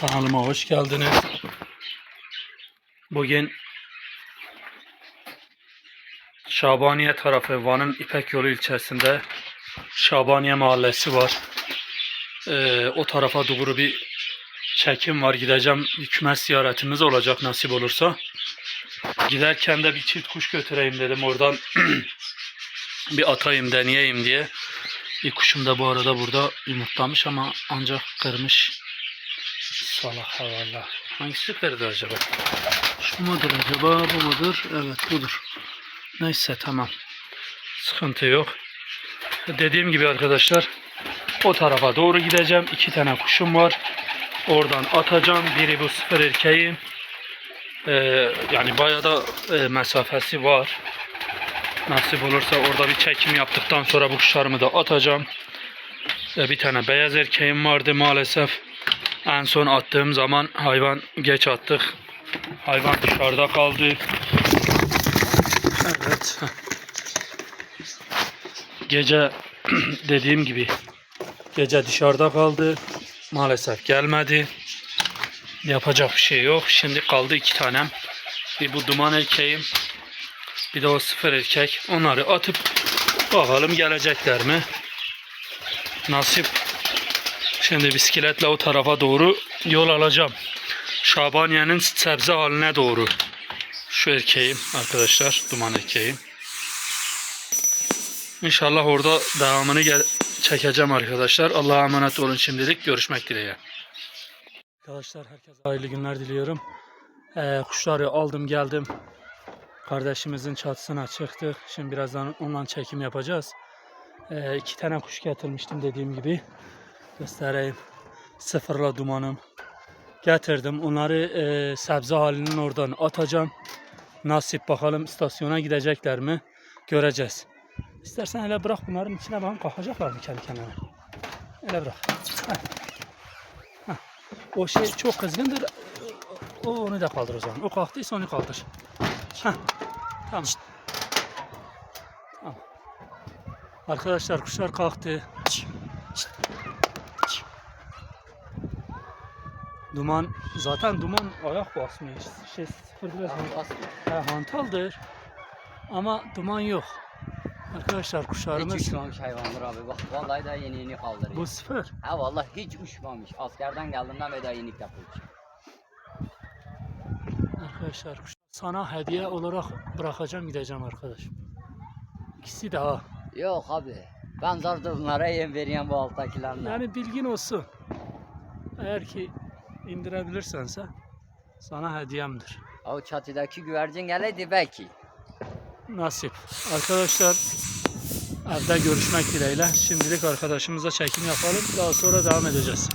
Kanalıma hoş geldiniz. Bugün Şabaniye tarafı Van'ın İpek Yolu ilçesinde Şabaniye mahallesi var. Ee, o tarafa doğru bir çekim var. Gideceğim. Hükümet ziyaretimiz olacak nasip olursa. Giderken de bir çift kuş götüreyim dedim. Oradan bir atayım deneyeyim diye. Bir kuşum da bu arada burada yumurtlamış ama ancak kırmış. Salak valla. Hangisi kırdı acaba? Şu mudur acaba? Bu mudur? Evet budur. Neyse tamam. Sıkıntı yok. Dediğim gibi arkadaşlar o tarafa doğru gideceğim. İki tane kuşum var. Oradan atacağım. Biri bu sıfır erkeğin. Ee, yani bayağı da e, mesafesi var. Nasip olursa orada bir çekim yaptıktan sonra bu kuşlarımı da atacağım. Ee, bir tane beyaz erkeğim vardı maalesef. En son attığım zaman hayvan geç attık. Hayvan dışarıda kaldı. Evet. Gece dediğim gibi gece dışarıda kaldı. Maalesef gelmedi. Yapacak bir şey yok. Şimdi kaldı iki tanem. Bir bu duman erkeğim. Bir de o sıfır erkek. Onları atıp bakalım gelecekler mi? Nasip. Şimdi bisikletle o tarafa doğru yol alacağım. Şabaniye'nin sebze haline doğru. Şu erkeğim arkadaşlar. Duman erkeğim. İnşallah orada devamını çekeceğim arkadaşlar. Allah'a emanet olun şimdilik. Görüşmek dileğiyle. Arkadaşlar herkese hayırlı günler diliyorum. Ee, kuşları aldım geldim. Kardeşimizin çatısına çıktık. Şimdi birazdan onunla çekim yapacağız. Ee, iki tane kuş getirmiştim dediğim gibi. Göstereyim. Sıfırla dumanım. Getirdim. Onları e, sebze halinin oradan atacağım. Nasip bakalım istasyona gidecekler mi? Göreceğiz. İstersen hele bırak bunların içine bakın kalkacaklar mı kendi kendine? Hele bırak. Heh. Heh. O şey çok kızgındır. O onu da kaldır o zaman. O kalktıysa onu kaldır. Heh. Tamam. Tamam. Arkadaşlar kuşlar kalktı. Duman zaten duman ayak basmıyor. Şey sıfır biraz ha, hantaldır. Ama duman yok. Arkadaşlar Hiç kuşlarımız uçmamış hayvanlar abi. Bak vallahi daha yeni yeni kaldırıyor. bu sıfır. Ha vallahi hiç uçmamış. Askerden geldiğimden beri daha yeni ilk defa uçuyor. Arkadaşlar kuş- sana hediye olarak bırakacağım gideceğim arkadaş. İkisi de ha. Yok abi. Ben zar zor bunlara yem veriyorum bu alttakilerle. Yani bilgin olsun. Eğer ki indirebilirsense sana hediyemdir. O çatıdaki güvercin geleydi belki. Nasip. Arkadaşlar evde görüşmek dileğiyle. Şimdilik arkadaşımıza çekim yapalım. Daha sonra devam edeceğiz.